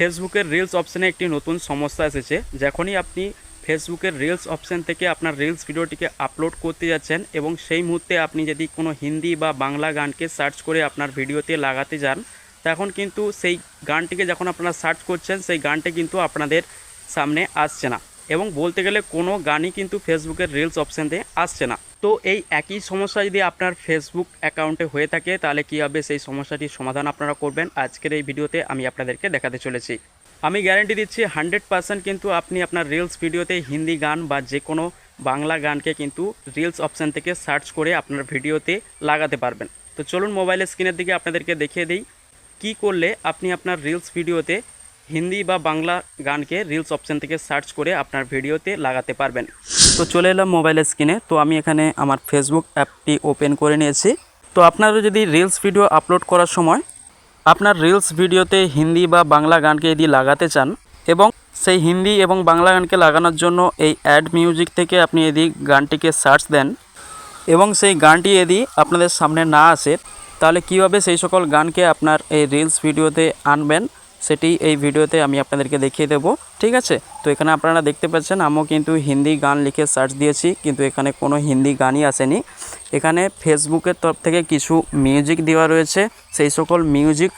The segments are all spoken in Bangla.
ফেসবুকের রিলস অপশানে একটি নতুন সমস্যা এসেছে। যখনই আপনি ফেসবুকের রিলস অপশান থেকে আপনার রিলস ভিডিওটিকে আপলোড করতে যাচ্ছেন এবং সেই মুহূর্তে আপনি যদি কোনো হিন্দি বা বাংলা গানকে সার্চ করে আপনার ভিডিওতে লাগাতে যান, তখন কিন্তু সেই গানটিকে যখন আপনারা সার্চ করছেন, সেই গানটি কিন্তু আপনাদের সামনে আসছে না। এবং বলতে গেলে কোনো গানই কিন্তু ফেসবুকের রিলস অপশানতে আসছে না। তো এই একই সমস্যা যদি আপনার ফেসবুক অ্যাকাউন্টে হয়ে থাকে, তাহলে কী হবে? সেই সমস্যাটির সমাধান আপনারা করবেন। আজকের এই ভিডিওতে আমি আপনাদেরকে দেখাতে চলেছি। আমি গ্যারেন্টি দিচ্ছি হান্ড্রেড পার্সেন্ট কিন্তু আপনি আপনার রিলস ভিডিওতে হিন্দি গান বা যে কোনো বাংলা গানকে কিন্তু রিলস অপশান থেকে সার্চ করে আপনার ভিডিওতে লাগাতে পারবেন। তো চলুন মোবাইলের স্ক্রিনের দিকে আপনাদেরকে দেখিয়ে দিই। কী করলে আপনি আপনার রিলস ভিডিওতে হিন্দি বা বাংলা গানকে রিলস অপশান থেকে সার্চ করে আপনার ভিডিওতে লাগাতে পারবেন? তো চলে এলাম মোবাইলের স্ক্রিনে। তো আমি এখানে আমার ফেসবুক অ্যাপটি ওপেন করে নিয়েছি। তো আপনারা যদি রিলস ভিডিও আপলোড করার সময় আপনার রিলস ভিডিওতে হিন্দি বা বাংলা গানকে যদি লাগাতে চান এবং সেই হিন্দি এবং বাংলা গানকে লাগানোর জন্য এই অ্যাড মিউজিক থেকে আপনি যদি গানটিকে সার্চ দেন এবং সেই গানটি যদি আপনাদের সামনে না আসে, তাহলে কীভাবে সেই সকল গানকে আপনার এই রিলস ভিডিওতে আনবেন সেটি এই ভিডিওতে আমি আপনাদেরকে দেখিয়ে দেব, ঠিক আছে? তো এখানে আপনারা দেখতে পাচ্ছেন, আমিও কিন্তু হিন্দি গান লিখে সার্চ দিয়েছি, কিন্তু এখানে কোনো হিন্দি গানই আসেনি। এখানে ফেসবুকের তরফ থেকে কিছু মিউজিক দেওয়া রয়েছে, সেই সকল মিউজিক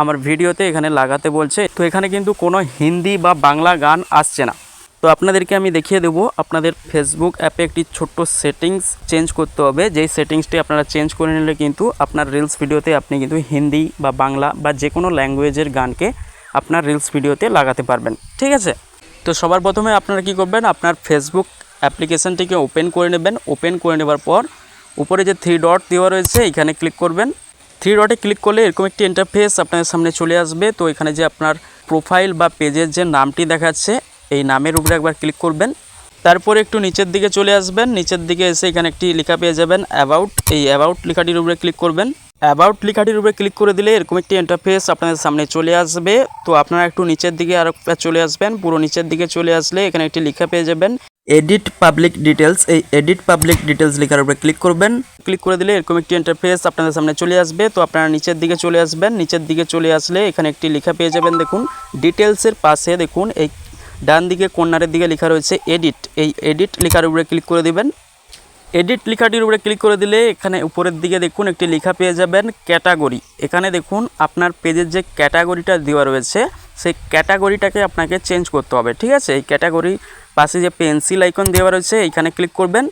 আমার ভিডিওতে এখানে লাগাতে বলছে। তো এখানে কিন্তু কোনো হিন্দি বা বাংলা গান আসছে না। তো আপনাদেরকে আমি দেখিয়ে দেবো, আপনাদের ফেসবুক অ্যাপে একটি ছোট্ট সেটিংস চেঞ্জ করতে হবে। যেই সেটিংসটি আপনারা চেঞ্জ করে নিলে কিন্তু আপনার রিলস ভিডিওতে আপনি কিন্তু হিন্দি বা বাংলা বা যে কোনো ল্যাঙ্গুয়েজের গানকে আপনার রিলস ভিডিওতে লাগাতে পারবেন, ঠিক আছে? তো সবার প্রথমে আপনারা কি করবেন, আপনার ফেসবুক অ্যাপ্লিকেশানটিকে ওপেন করে নেবেন। ওপেন করে নেবার পর উপরে যে থ্রি ডট দেওয়া রয়েছে, এখানে ক্লিক করবেন। থ্রি ডটে ক্লিক করলে এরকম একটি ইন্টারফেস আপনাদের সামনে চলে আসবে। তো এখানে যে আপনার প্রোফাইল বা পেজের যে নামটি দেখাচ্ছে, এই নামের উপরে একবার ক্লিক করবেন। তারপরে একটু নিচের দিকে চলে আসবেন। নিচের দিকে এসে এখানে একটি লেখা পেয়ে যাবেন অ্যাবাউট এই অ্যাবাউট লেখাটির উপরে ক্লিক করবেন। অ্যাবাউট লেখাটির উপরে ক্লিক করে দিলে এরকম একটি ইন্টারফেস আপনাদের সামনে চলে আসবে। তো আপনারা একটু নিচের দিকে আর চলে আসবেন, পুরো নিচের দিকে চলে আসলে এখানে একটি লেখা পেয়ে যাবেন। এডিট পাবলিক ডিটেলস এই এডিট পাবলিক ডিটেলস লেখার উপরে ক্লিক করবেন। ক্লিক করে দিলে এরকম একটি ইন্টারফেস আপনাদের সামনে চলে আসবে। তো আপনারা নিচের দিকে চলে আসবেন, নিচের দিকে চলে আসলে এখানে একটি লেখা পেয়ে যাবেন। দেখুন ডিটেলসের পাশে দেখুন, এই ডান দিকে কর্নারের দিকে লেখা রয়েছে এডিট এই এডিট লেখার উপরে ক্লিক করে দিবেন। এডিট লেখাটির উপরে ক্লিক করে দিলে এখানে উপরের দিকে দেখুন একটি লেখা পেয়ে যাবেন ক্যাটাগরি এখানে দেখুন আপনার পেজের যে ক্যাটাগরিটা দেওয়া রয়েছে, সেই ক্যাটাগরিটাকে আপনাকে চেঞ্জ করতে হবে, ঠিক আছে? এই ক্যাটাগরি পাশে যে পেন্সিল আইকন দেওয়া রয়েছে, এইখানে ক্লিক করবেন।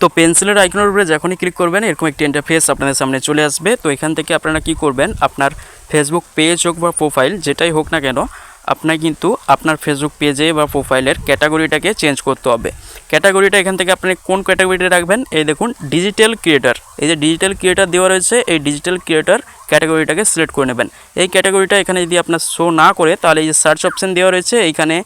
তো পেন্সিলের আইকনের উপরে যখনই ক্লিক করবেন, এরকম একটি ইন্টারফেস আপনাদের সামনে চলে আসবে। তো এখান থেকে আপনারা কি করবেন? আপনার ফেসবুক পেজ হোক বা প্রোফাইল যেটাই হোক না কেন আপনার কিন্তু আপনার ফেসবুক পেজে বা প্রোফাইলের ক্যাটাগরিটাকে চেঞ্জ করতে হবে। ক্যাটাগরিটা এখান থেকে আপনি কোন ক্যাটাগরিটা রাখবেন? এই দেখুন ডিজিটাল ক্রিয়েটার এই যে ডিজিটাল ক্রিয়েটার দেওয়া রয়েছে, এই ডিজিটাল ক্রিয়েটার ক্যাটাগরিটাকে সিলেক্ট করে নেবেন। এই ক্যাটাগরিটা এখানে যদি আপনার শো না করে, তাহলে এই যে সার্চ অপশান দেওয়া রয়েছে, এইখানে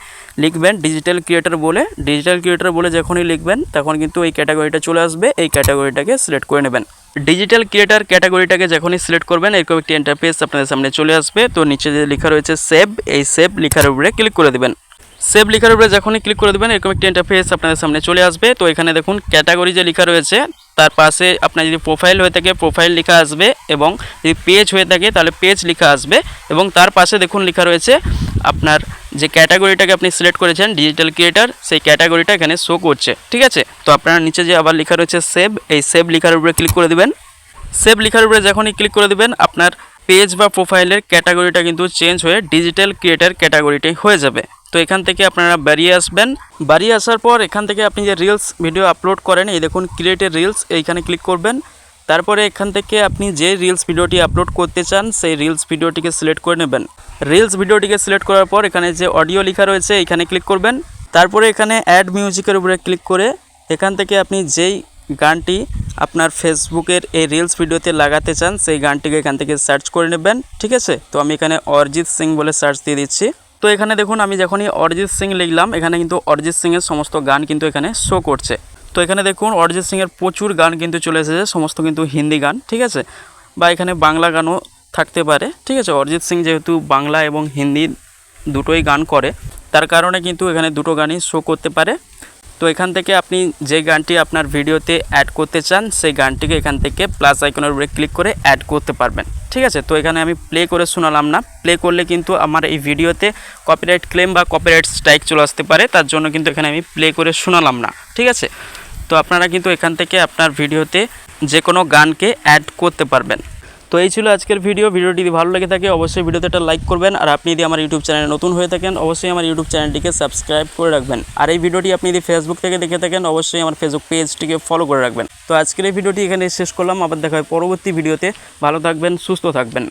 লিখবেন ডিজিটাল ক্রিয়েটার বলে। ডিজিটাল ক্রিয়েটার বলে যখনই লিখবেন, তখন কিন্তু এই ক্যাটাগরিটা চলে আসবে। এই ক্যাটাগরিটাকে সিলেক্ট করে নেবেন। ডিজিটাল ক্রিয়েটার ক্যাটাগরিটাকে যখনই সিলেক্ট করবেন, এরকম একটি ইন্টারফেস আপনাদের সামনে চলে আসবে। তো নিচে যে লেখা রয়েছে সেভ এই সেভ লেখার উপরে ক্লিক করে দেবেন। সেভ লেখার উপরে যখনই ক্লিক করে দেবেন, এরকম একটি ইন্টারফেস আপনাদের সামনে চলে আসবে। তো এখানে দেখুন ক্যাটাগরি যে লেখা রয়েছে তার পাশে আপনার যদি প্রোফাইল হয়ে থাকে প্রোফাইল লেখা আসবে এবং যদি পেজ হয়ে থাকে, তাহলে পেজ লেখা আসবে এবং তার পাশে দেখুন লেখা রয়েছে আপনার যে ক্যাটাগরিটাকে আপনি সিলেক্ট করেছেন ডিজিটাল ক্রিয়েটার সেই ক্যাটাগরিটা এখানে শো করছে, ঠিক আছে? তো আপনার নিচে যে আবার লেখা রয়েছে সেভ এই সেভ লেখার উপরে ক্লিক করে দেবেন। সেভ লেখার উপরে যখনই ক্লিক করে দেবেন, আপনার পেজ বা প্রোফাইলের ক্যাটাগরিটা কিন্তু চেঞ্জ হয়ে ডিজিটাল ক্রিয়েটার ক্যাটাগরিটাই হয়ে যাবে। তো এখান থেকে আপনারা বেরিয়ে আসবেন। বাড়িয়ে আসার পর এখান থেকে আপনি যে রিলস ভিডিও আপলোড করেন, এই দেখুন ক্রিয়েটেড রিলস এইখানে ক্লিক করবেন। তারপরে এখান থেকে আপনি যে রিলস ভিডিওটি আপলোড করতে চান, সেই রিলস ভিডিওটিকে সিলেক্ট করে নেবেন। রিলস ভিডিওটিকে সিলেক্ট করার পর এখানে যে অডিও লেখা রয়েছে এখানে ক্লিক করবেন। তারপরে এখানে অ্যাড মিউজিকের উপরে ক্লিক করে এখান থেকে আপনি যেই গানটি আপনার ফেসবুকের এই রিলস ভিডিওতে লাগাতে চান, সেই গানটিকে এখান থেকে সার্চ করে নেবেন। ঠিক আছে? তো আমি এখানে অরিজিৎ সিং বলে সার্চ দিয়ে দিচ্ছি। তো এখানে দেখুন, আমি যখনই অরিজিৎ সিং লিখলাম, এখানে কিন্তু অরিজিৎ সিংয়ের সমস্ত গান কিন্তু এখানে শো করছে। তো এখানে দেখুন, অরিজিৎ সিংয়ের প্রচুর গান কিন্তু চলে এসেছে, সমস্ত কিন্তু হিন্দি গান, ঠিক আছে? বা এখানে বাংলা গানও থাকতে পারে, ঠিক আছে? অরিজিৎ সিং যেহেতু বাংলা এবং হিন্দি দুটোই গান করে, তার কারণে কিন্তু এখানে দুটো গানই শো করতে পারে। তো এখান থেকে আপনি যে গানটি আপনার ভিডিওতে অ্যাড করতে চান, সেই গানটিকে এখান থেকে প্লাস আইকনের উপরে ক্লিক করে অ্যাড করতে পারবেন। ঠিক আছে? তো এখানে আমি প্লে করে শোনালাম না। প্লে করলে কিন্তু আমার এই ভিডিওতে কপিরাইট ক্লেম বা কপিরাইট স্ট্রাইক চলে আসতে পারে। তার জন্য কিন্তু এখানে আমি প্লে করে শোনালাম না। ঠিক আছে? তো আপনারা কিন্তু এখান থেকে আপনার ভিডিওতে যে কোনো গানকে অ্যাড করতে পারবেন। তো এই ছিল আজকের ভিডিও। ভিডিওটি যদি ভালো লেগে থাকে, অবশ্যই ভিডিওতে একটা লাইক করবেন। আর আপনি যদি আমার ইউটিউব চ্যানেলে নতুন হয়ে থাকেন, অবশ্যই আমার ইউটিউব চ্যানেলটিকে সাবস্ক্রাইব করে রাখবেন। আর এই ভিডিওটি আপনি যদি ফেসবুক থেকে দেখে থাকেন, অবশ্যই আমার ফেসবুক পেজটিকে ফলো করে রাখবেন। তো আজকের এই ভিডিওটি এখানে শেষ করলাম। আবার দেখা হয় পরবর্তী ভিডিওতে। ভালো থাকবেন, সুস্থ থাকবেন।